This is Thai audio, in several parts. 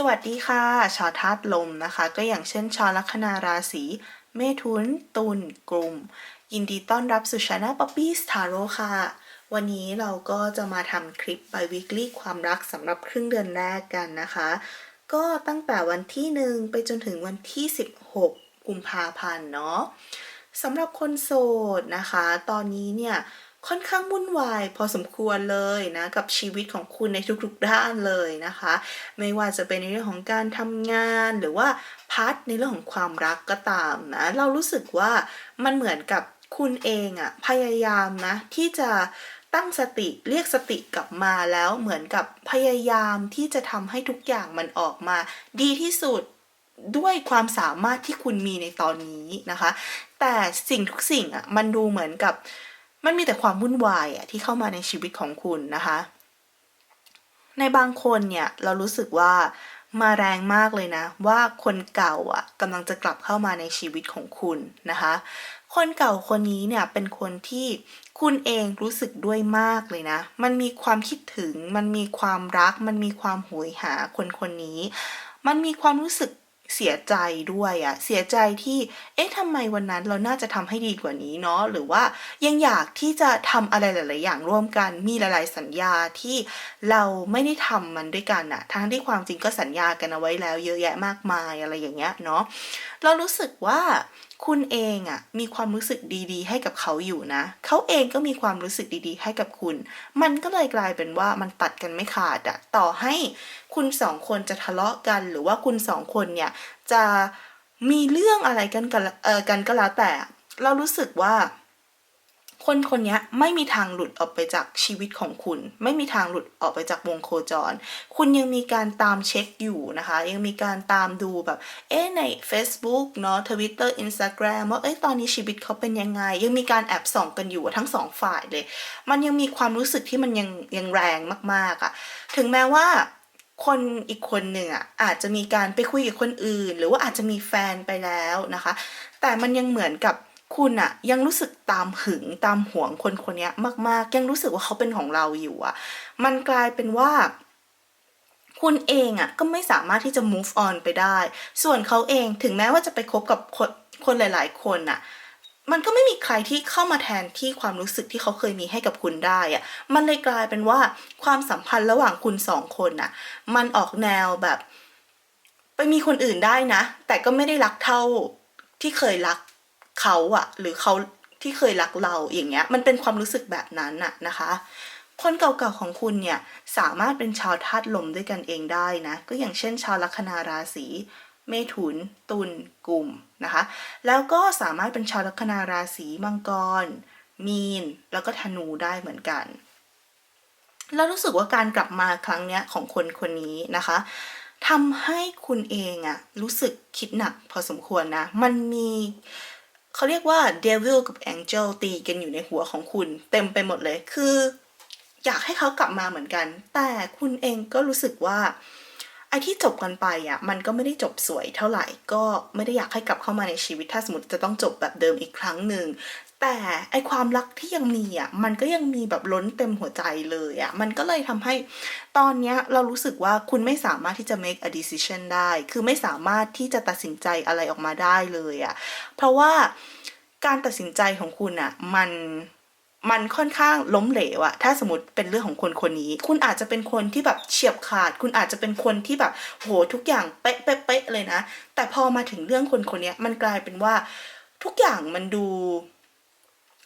สวัสดีค่ะ ชาวธาตุลมนะคะ ก็อย่างเช่น ชาวลัคนาราศีเมถุน ตุลกลุ่ม ยินดีต้อนรับสู่ช anel Poppy s t a r o ค่ะ วันนี้เราก็จะมาทำคลิป by weekly ความรักสำหรับครึ่งเดือนแรกกันนะคะ ก็ตั้งแต่วันที่หนึ่งไปจนถึงวันที่ 16 กุมภาพันธ์เนาะสำหรับคนโสดนะคะ ตอนนี้เนี่ย ค่อนข้างวุ่นวายพอสมควรเลยนะ กับชีวิตของคุณในทุกๆด้านเลยนะคะ ไม่ว่าจะเป็นในเรื่องของการทำงานหรือว่าพาร์ทในเรื่องของความรักก็ตามนะ เรารู้สึกว่ามันเหมือนกับคุณเองอะพยายามนะ ที่จะตั้งสติเรียกสติกลับมาแล้วเหมือนกับพยายามที่จะทำให้ทุกอย่างมันออกมา ดีที่สุดด้วยความสามารถที่คุณมีในตอนนี้นะคะ แต่สิ่งทุกสิ่งอะมันดูเหมือนกับ มันมีแต่ความวุ่นวายอะที่เข้ามาในชีวิตของคุณนะคะ ในบางคนเนี่ยเรารู้สึกว่ามาแรงมากเลยนะ ว่าคนเก่าอะกำลังจะกลับเข้ามาในชีวิตของคุณนะคะ คนเก่าคนนี้เนี่ยเป็นคนที่คุณเองรู้สึกด้วยมากเลยนะ มันมีความคิดถึง มันมีความรัก มันมีความโหยหาคนคนนี้ มันมีความรู้สึก เสียใจด้วยอะเสียใจที่ เอ๊ะทำไมวันนั้นเราน่าจะทำให้ดีกว่านี้เนาะหรือว่ายังอยากที่จะทำอะไรหลาย ๆ อย่างร่วมกันมีหลาย ๆ สัญญาที่เราไม่ได้ทำมันด้วยกันอะทั้งที่ความจริงก็สัญญากันเอาไว้แล้วเยอะแยะมากมายอะไรอย่างเงี้ยเนาะเรารู้สึกว่า คุณเองอะมีความรู้สึกดีๆ ให้กับเขาอยู่นะ เขาเองก็มีความรู้สึกดีๆ ให้กับคุณ มันก็เลยกลายเป็นว่ามันตัดกันไม่ขาดอะต่อให้คุณสองคนจะทะเลาะกัน หรือว่าคุณสองคนเนี่ยจะมีเรื่องอะไรกันกันเออกันก็แล้วแต่ เรารู้สึกว่า คนคนนี้ไม่มีทางหลุดออกไปจากชีวิตของคุณ ไม่มีทางหลุดออกไปจากวงโคจร คุณยังมีการตามเช็คอยู่นะคะ ยังมีการตามดูแบบ เอ๊ะใน Facebook เนาะ Twitter Instagram ว่าเอ้ยตอนนี้ชีวิตเขาเป็นยังไง ยังมีการแอบส่องกันอยู่ทั้งสองฝ่ายเลย มันยังมีความรู้สึกที่มันยังยังแรงมากๆอะ่ะ ถึงแม้ว่าคนอีกคนหนึ่งอะอาจจะมีการไปคุยกับคนอื่น หรือว่าอาจจะมีแฟนไปแล้วนะคะ แต่มันยังเหมือนกับ คุณอะยังรู้สึกตามหึงตามหวงคนคนนี้มาก ๆ ยังรู้สึกว่าเขาเป็นของเราอยู่อะมันกลายเป็นว่า คุณเองอะก็ไม่สามารถที่จะ move on ไปได้ ส่วนเขาเองถึงแม้ว่าจะไปคบกับคนคนหลาย ๆ คนอะมันก็ไม่มีใครที่เข้ามาแทนที่ความรู้สึกที่เขาเคยมีให้กับคุณได้อะมันเลยกลายเป็นว่าความสัมพันธ์ระหว่างคุณสองคนอะมันออกแนวแบบ ไปมีคนอื่นได้นะ แต่ก็ไม่ได้รักเท่าที่เคยรัก เขาอะหรือเขาที่เคยรักเราอย่างเงี้ยมันเป็นความรู้สึกแบบนั้นอะนะคะ คนเก่าๆของคุณเนี่ยสามารถเป็นชาวธาตุลมด้วยกันเองได้นะ ก็อย่างเช่น ชาวลัคนาราศีเมถุน ตุลกลุ่มนะคะ แล้วก็สามารถเป็นชาวลัคนาราศีมังกร มีน แล้วก็ธนูได้เหมือนกันแล้วรู้สึกว่าการกลับมาครั้งเนี้ยของคนคนนี้นะคะทำให้คุณเองอะรู้สึกคิดหนักพอสมควรนะ มันมี เขาเรียกว่า Devil กับ Angel ตีกันอยู่ในหัวของคุณเต็มไปหมดเลย คือ อยากให้เขากลับมาเหมือนกัน แต่คุณเองก็รู้สึกว่าไอ้ที่จบกันไปอะมันก็ไม่ได้จบสวยเท่าไหร่ ก็ไม่ได้อยากให้กลับเข้ามาในชีวิตถ้าสมมติจะต้องจบแบบเดิมอีกครั้งหนึ่ง แต่ไอความรักที่ยังมีอะมันก็ยังมีแบบล้นเต็มหัวใจเลยอะมันก็เลยทำให้ตอนเนี้ยเรารู้สึกว่าคุณไม่สามารถที่จะ make a decision ได้ คือไม่สามารถที่จะตัดสินใจอะไรออกมาได้เลยอะเพราะว่าการตัดสินใจของคุณอะมันมันค่อนข้างล้มเหลวอะถ้าสมมติเป็นเรื่องของคนคนนี้ คุณอาจจะเป็นคนที่แบบเฉียบขาด คุณอาจจะเป็นคนที่แบบโหทุกอย่างเป๊ะเป๊ะเป๊ะเลยนะ แต่พอมาถึงเรื่องคนคนนี้มันกลายเป็นว่าทุกอย่างมันดู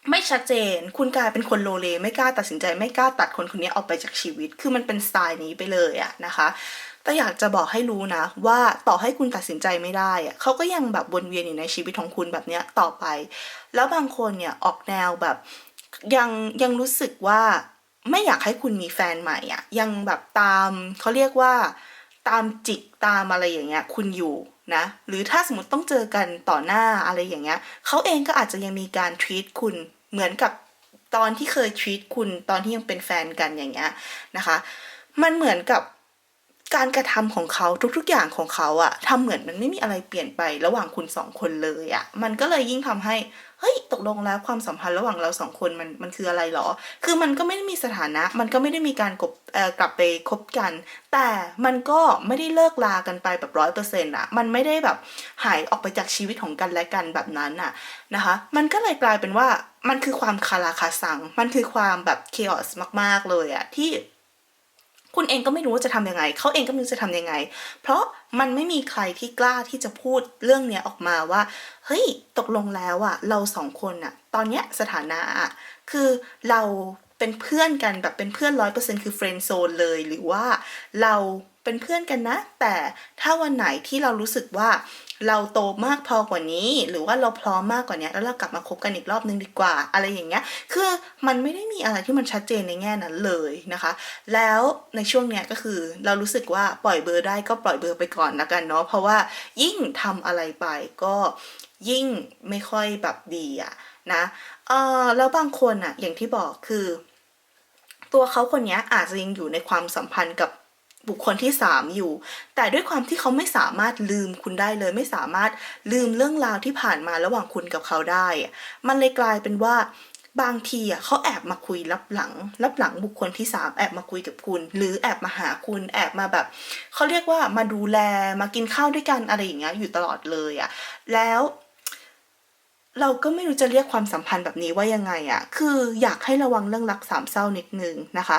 ไม่ชัดเจน คุณกลายเป็นคนโลเล ไม่กล้าตัดสินใจ ไม่กล้าตัดคนคนนี้ออกไปจากชีวิต คือมันเป็นสไตล์นี้ไปเลยอะนะคะ แต่อยากจะบอกให้รู้นะ ว่าต่อให้คุณตัดสินใจไม่ได้อะเขาก็ยังแบบวนเวียนอยู่ในชีวิตของคุณแบบเนี้ยต่อไป แล้วบางคนเนี่ยออกแนวแบบยังยังรู้สึกว่าไม่อยากให้คุณมีแฟนใหม่อะยังแบบตามเขาเรียกว่า ตามจิกตามอะไรอย่างเงี้ยคุณอยู่นะหรือถ้าสมมติต้องเจอกันต่อหน้าอะไรอย่างเงี้ยเขาเองก็อาจจะยังมีการทวีตคุณเหมือนกับตอนที่เคยทวีตคุณตอนที่ยังเป็นแฟนกันอย่างเงี้ยนะคะ มันเหมือนกับ การกระทำของเขาทุก ๆ อย่างของเขาอะทำเหมือนมันไม่มีอะไรเปลี่ยนไประหว่างคุณสองคนเลยอะมันก็เลยยิ่งทำให้เฮ้ยตกลงแล้วความสัมพันธ์ระหว่างเราสองคนมันมันคืออะไรหรอ คือมันก็ไม่ได้มีสถานะ มันก็ไม่ได้มีการกบกลับไปคบกัน แต่มันก็ไม่ได้เลิกลากันไปแบบร้อยเปอร์เซ็นต์อะมันไม่ได้แบบหายออกไปจากชีวิตของกันและกันแบบนั้นอะนะคะ มันก็เลยกลายเป็นว่ามันคือความคาราคาซัง มันคือความแบบเคออสมาก ๆ เลยอะที่ คุณเองก็ไม่รู้ว่าจะทำยังไง เขาเองก็ไม่รู้จะทำยังไง เพราะมันไม่มีใครที่กล้าที่จะพูดเรื่องเนี้ยออกมาว่า เฮ้ย ตกลงแล้วอะเราสองคนอะตอนเนี้ยสถานะอะคือเราเป็นเพื่อนกันแบบเป็นเพื่อนร้อยเปอร์เซ็นคือเฟรนด์โซนเลย หรือว่าเราเป็นเพื่อนกันนะ แต่ถ้าวันไหนที่เรารู้สึกว่า เราโตมากพอกว่านี้ หรือว่าเราพร้อมมากกว่านี้แล้วเรากลับมาคบกันอีกรอบนึงดีกว่า อะไรอย่างเงี้ยคือมันไม่ได้มีอะไรที่มันชัดเจนในแง่นั้นเลยนะคะ แล้วในช่วงเนี้ยก็คือเรารู้สึกว่าปล่อยเบอร์ได้ก็ปล่อยเบอร์ไปก่อนละกันเนาะเพราะว่ายิ่งทำอะไรไปก็ยิ่งไม่ค่อยแบบดีอะนะเออแล้วบางคนอะอย่างที่บอกคือ ตัวเขาคนนี้อาจจะยังอยู่ในความสัมพันธ์กับ บุคคลที่สามอยู่ แต่ด้วยความที่เขาไม่สามารถลืมคุณได้เลย ไม่สามารถลืมเรื่องราวที่ผ่านมาระหว่างคุณกับเขาได้ มันเลยกลายเป็นว่าบางทีอะเขาแอบมาคุยลับหลังลับหลังบุคคลที่สามแอบมาคุยกับคุณ หรือแอบมาหาคุณแอบมาแบบเขาเรียกว่ามาดูแลมากินข้าวด้วยกันอะไรอย่างเงี้ยอยู่ตลอดเลยอะแล้ว เราก็ไม่รู้จะเรียกความสัมพันธ์แบบนี้ว่ายังไงอะคืออยากให้ระวังเรื่องรักสามเศร้านิดนึงนะคะ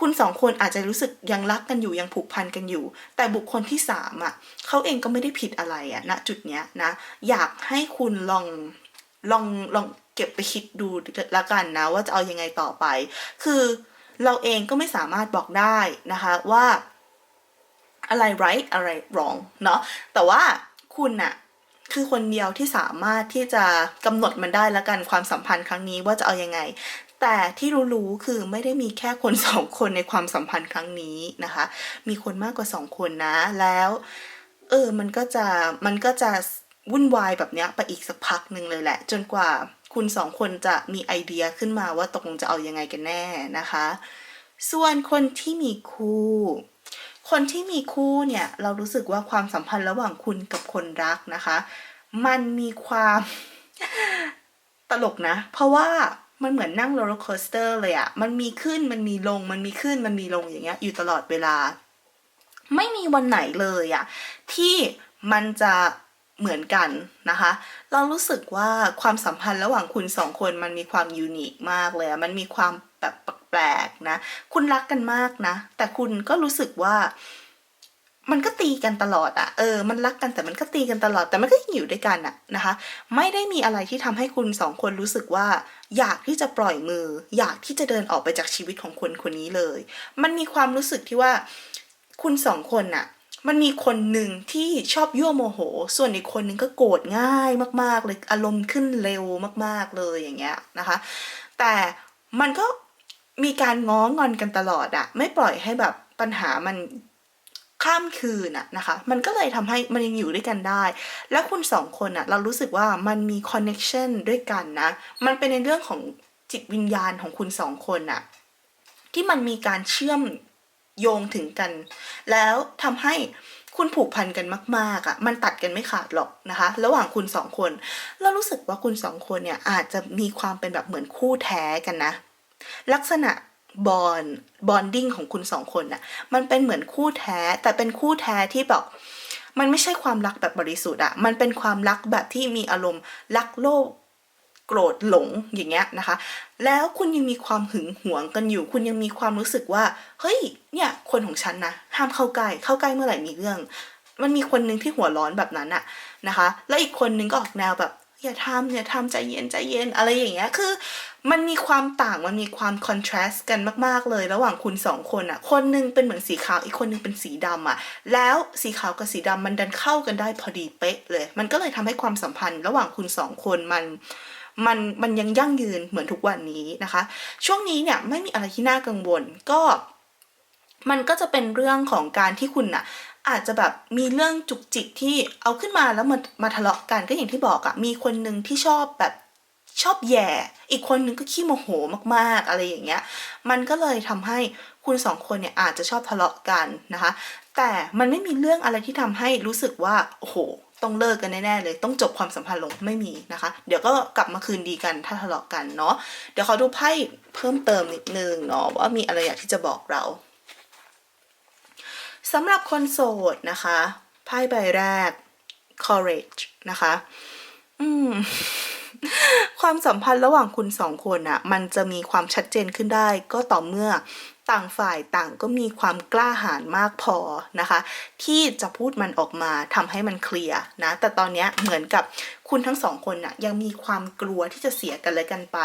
คุณสองคนอาจจะรู้สึกยังรักกันอยู่ยังผูกพันกันอยู่ แต่บุคคลที่สามอะเขาเองก็ไม่ได้ผิดอะไรอะณจุดเนี้ยนะอยากให้คุณลองลองลองเก็บไปคิดดูละกันนะ ว่าจะเอายังไงต่อไป คือเราเองก็ไม่สามารถบอกได้นะคะว่าอะไร right อะไร wrong เนาะแต่ว่าคุณน่ะคือคนเดียวที่สามารถที่จะกำหนดมันได้ล้วกันความสัมพันธ์ครั้งนี้ว่าจะเอายังไง แต่ที่รู้ๆคือไม่ได้มีแค่คนสองคนในความสัมพันธ์ครั้งนี้นะคะ มีคนมากกว่าสองคนนะ แล้ว เออ มันก็จะมันก็จะวุ่นวายแบบเนี้ยไปอีกสักพักหนึ่งเลยแหละ จนกว่าคุณสองคนจะมีไอเดียขึ้นมาว่าตกลงจะเอายังไงกันแน่นะคะ ส่วนคนที่มีคู่ คนที่มีคู่เนี่ย เรารู้สึกว่าความสัมพันธ์ระหว่างคุณกับคนรักนะคะ มันมีความตลกนะ เพราะว่า มันเหมือนนั่งโรลเลอร์โคสเตอร์เลยอะมันมีขึ้นมันมีลง มันมีขึ้นมันมีลงอย่างเงี้ยอยู่ตลอดเวลา ไม่มีวันไหนเลยอะที่มันจะเหมือนกันนะคะ เรารู้สึกว่าความสัมพันธ์ระหว่างคุณสองคนมันมีความยูนิคมากเลยมันมีความแบบแปลกๆนะ คุณรักกันมากนะ แต่คุณก็รู้สึกว่า มันก็ตีกันตลอดอะเออ มันรักกันแต่มันก็ตีกันตลอด แต่มันก็ยังอยู่ด้วยกันอะนะคะ ไม่ได้มีอะไรที่ทำให้คุณสองคนรู้สึกว่า อยากที่จะปล่อยมือ อยากที่จะเดินออกไปจากชีวิตของคนคนนี้เลย มันมีความรู้สึกที่ว่า คุณสองคนน่ะมันมีคนหนึ่งที่ชอบยั่วโมโห ส่วนอีกคนหนึ่งก็โกรธง่ายมาก ๆ เลย อารมณ์ขึ้นเร็วมาก ๆ เลยอย่างเงี้ยนะคะ แต่มันก็มีการง้องอนกันตลอดอะไม่ปล่อยให้แบบปัญหามัน ข้ามคืนอะนะคะ มันก็เลยทำให้มันยังอยู่ด้วยกันได้ แล้วคุณสองคนอะเรารู้สึกว่ามันมีคอนเน็ชันด้วยกันนะ มันเป็นในเรื่องของจิตวิญญาณของคุณสองคนอะที่มันมีการเชื่อมโยงถึงกัน แล้วทำให้คุณผูกพันกันมาก ๆอะมันตัดกันไม่ขาดหรอกนะคะ ระหว่างคุณสองคน เรารู้สึกว่าคุณสองคนเนี่ยอาจจะมีความเป็นแบบเหมือนคู่แท้กันนะ ลักษณะ บอนบอนดิ้งของคุณสองคนน่ะมันเป็นเหมือนคู่แท้แต่เป็นคู่แท้ที่แบบมันไม่ใช่ความรักแบบบริสุทธิ์อะมันเป็นความรักแบบที่มีอารมณ์รักโลภโกรธหลงอย่างเงี้ยนะคะ แล้วคุณยังมีความหึงหวงกันอยู่ คุณยังมีความรู้สึกว่า เฮ้ย เนี่ย คนของฉันนะ ห้ามเข้าใกล้ เข้าใกล้เมื่อไหร่มีเรื่อง มันมีคนนึงที่หัวร้อนแบบนั้นอะนะคะ แล้วอีกคนนึงก็ออกแนวแบบ อย่าทำอย่าทำใจเย็นใจเย็นอะไรอย่างเงี้ยคือ มันมีความต่างมันมีความคอนทราสต์กันมากๆเลย ระหว่างคุณสองคนอะคนหนึงเป็นเหมือนสีขาวอีกคนหนึงเป็นสีดำอะแล้วสีขาวกับสีดำมันดันเข้ากันได้พอดีเป๊ะเลย มันก็เลยทำให้ความสัมพันธ์ ระหว่างคุณสองคนมันมันมันยังยั่งยืนเหมือนทุกวันนี้นะคะ ช่วงนี้เนี่ยไม่มีอะไรที่น่ากังวลก็มันก็จะเป็นเรื่องของการที่คุณน่ะ อาจจะแบบมีเรื่องจุกจิกที่เอาขึ้นมาแล้วมามาทะเลาะกันก็อย่างที่บอกอะมีคนหนึ่งที่ชอบแบบชอบแย่ อีกคนนึงก็ขี้โมโหมากๆ อะไรอย่างเงี้ย มันก็เลยทำให้คุณสองคนเนี่ยอาจจะชอบทะเลาะกันนะคะ แต่มันไม่มีเรื่องอะไรที่ทำให้รู้สึกว่า โอ้โห ต้องเลิกกันแน่ๆเลย ต้องจบความสัมพันธ์ลงไม่มีนะคะ เดี๋ยวก็กลับมาคืนดีกันถ้าทะเลาะกันเนาะ เดี๋ยวขอดูไพ่เพิ่มเติมนิดนึงเนาะว่ามีอะไรอยากที่จะบอกเรา สำหรับคนโสดนะคะไพ่ใบแรก courage นะคะอืมความสัมพันธ์ระหว่างคุณสองคนอะมันจะมีความชัดเจนขึ้นได้ ก็ต่อเมื่อต่างฝ่ายต่างก็มีความกล้าหาญมากพอนะคะ ที่จะพูดมันออกมาทำให้มันเคลียร์นะ แต่ตอนนี้เหมือนกับคุณทั้งสองคนอะยังมีความกลัวที่จะเสียกันและกันไป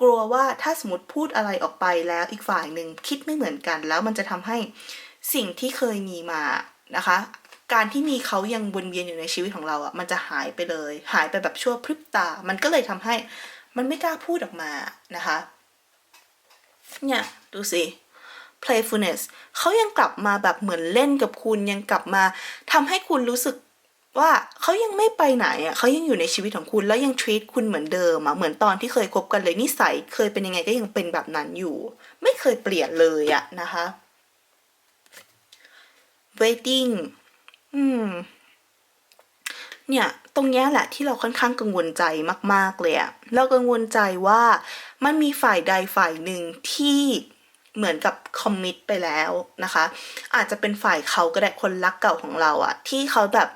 กลัวว่าถ้าสมมติพูดอะไรออกไปแล้วอีกฝ่ายหนึ่งคิดไม่เหมือนกันแล้วมันจะทำให้ สิ่งที่เคยมีมานะคะ การที่มีเขายังวนเวียนอยู่ในชีวิตของเราอะ่ะมันจะหายไปเลย หายไปแบบชั่วพริบตา มันก็เลยทำให้มันไม่กล้าพูดออกมานะคะ เนี่ยดูสิ playfulness เขายังกลับมาแบบเหมือนเล่นกับคุณยังกลับมาทำให้คุณรู้สึกว่าเขายังไม่ไปไหนอะเขายังอยู่ในชีวิตของคุณแล้วยัง treat คุณเหมือนเดิมอะเหมือนตอนที่เคยคบกันเลยนิสัยเคยเป็นยังไงก็ยังเป็นแบบนั้นอยู่ ไม่เคยเปลี่ยนเลยอะนะคะ waiting อืม เนี่ย ตรงนี้แหละที่เราค่อนข้างกังวลใจมาก ๆ เลยอะเรากังวลใจว่ามันมีฝ่ายใดฝ่ายหนึ่งที่เหมือนกับคอมมิตไปแล้วนะคะ อาจจะเป็นฝ่ายเขาก็ได้คนรักเก่าของเราอะที่เขาแบบ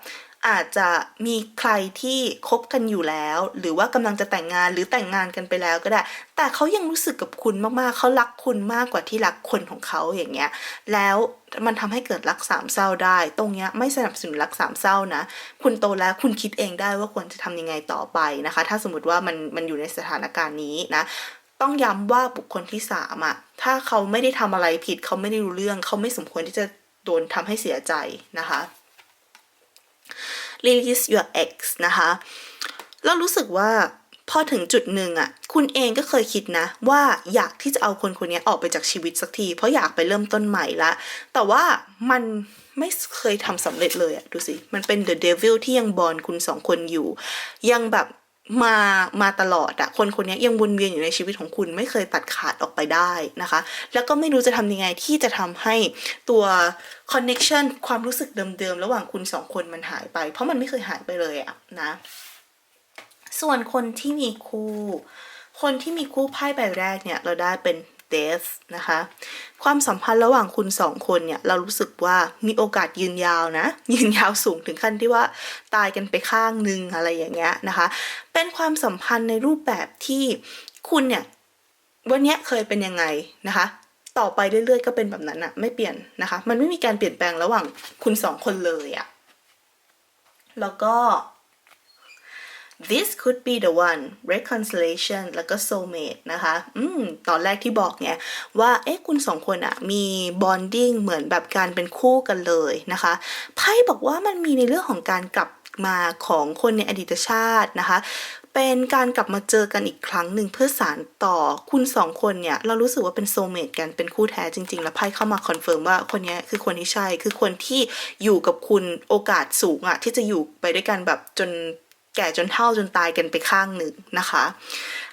อาจจะมีใครที่คบกันอยู่แล้ว หรือว่ากำลังจะแต่งงานหรือแต่งงานกันไปแล้วก็ได้ แต่เขายังรู้สึกกับคุณมากๆ เขารักคุณมากกว่าที่รักคนของเขาอย่างเงี้ย แล้วมันทำให้เกิดรักสามเศร้าได้ ตรงเนี้ยไม่สนับสนุนรักสามเศร้านะ คุณโตแล้วคุณคิดเองได้ว่าควรจะทำยังไงต่อไปนะคะ ถ้าสมมติว่ามันมันอยู่ในสถานการณ์นี้นะต้องย้ำว่าบุคคลที่สามอะถ้าเขาไม่ได้ทำอะไรผิด เขาไม่ได้รู้เรื่อง เขาไม่สมควรที่จะโดนทำให้เสียใจนะคะ release your ex นะคะแล้วรู้สึกว่าพอถึงจุดหนึ่งอะคุณเองก็เคยคิดนะ ว่าอยากที่จะเอาคนคนนี้ออกไปจากชีวิตสักที เพราะอยากไปเริ่มต้นใหม่ละ แต่ว่ามันไม่เคยทำสำเร็จเลยอะดูสิ มันเป็น the devil ที่ยังบอลคุณสองคนอยู่ ยังแบบ มามาตลอดอะคนคนนี้ยังวนเวียนอยู่ในชีวิตของคุณไม่เคยตัดขาดออกไปได้นะคะ แล้วก็ไม่รู้จะทำยังไงที่จะทำให้ตัวคอนเน็ชันความรู้สึกเดิมๆ ระหว่างคุณสองคนมันหายไป เพราะมันไม่เคยหายไปเลยอะนะ ส่วนคนที่มีคู่ คนที่มีคู่ไพ่ใบแรกเนี่ย เราได้เป็น death นะคะ ความสัมพันธ์ระหว่างคุณสองคนเนี่ย เรารู้สึกว่ามีโอกาสยืนยาวนะ ยืนยาวสูงถึงขั้นที่ว่าตายกันไปข้างหนึ่งอะไรอย่างเงี้ยนะคะ เป็นความสัมพันธ์ในรูปแบบที่คุณเนี่ย วันเนี้ยเคยเป็นยังไงนะคะต่อไปเรื่อยๆ ก็เป็นแบบนั้นอะไม่เปลี่ยนนะคะ มันไม่มีการเปลี่ยนแปลงระหว่างคุณสองคนเลยอะแล้วก็ this could be the one reconciliation แล้วก็ soulmate นะคะ อืม ตอนแรกที่บอกไงว่า เอ๊ะ คุณสองคนอะมี bonding เหมือนแบบการเป็นคู่กันเลยนะคะ ไพ่บอกว่ามันมีในเรื่องของการกลับมาของคนในอดีตชาตินะคะ เป็นการกลับมาเจอกันอีกครั้งหนึ่งเพื่อสารต่อคุณสองคนเนี่ย เรารู้สึกว่าเป็นโซเมตกันเป็นคู่แท้จริง ๆ แล้วไพ่เข้ามาคอนเฟิร์มว่าคนนี้คือคนที่ใช่ คือคนที่อยู่กับคุณโอกาสสูงอะที่จะอยู่ไปด้วยกันแบบจน แก่จนเท่าจนตายกันไปข้างหนึ่งนะคะ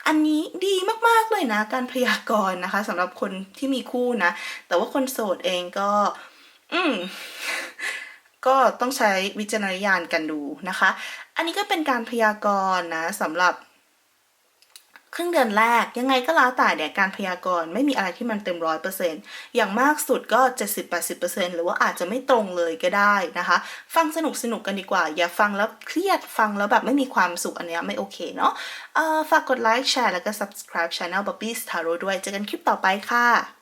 อันนี้ดีมากๆเลยนะ การพยากรณ์นะคะสำหรับคนที่มีคู่นะ แต่ว่าคนโสดเองก็ อืมก็ต้องใช้วิจารณญาณกันดูนะคะ อันนี้ก็เป็นการพยากรณ์นะสำหรับ ครึ่งเดือนแรกยังไงก็แล้วแต่เนี่ยการพยากรณ์ไม่มีอะไรที่มันเต็มร้อยเปอร์เซ็นต์อย่างมากสุดก็ 70-80%หรือว่าอาจจะไม่ตรงเลยก็ได้นะคะ ฟังสนุกสนุกกันดีกว่า อย่าฟังแล้วเครียดฟังแล้วแบบไม่มีความสุขอันเนี้ยไม่โอเคเนาะเออฝากกดไลค์แชร์แล้วก็ subscribe channel Bobby's Tarot ด้วยเจอกันคลิปต่อไปค่ะ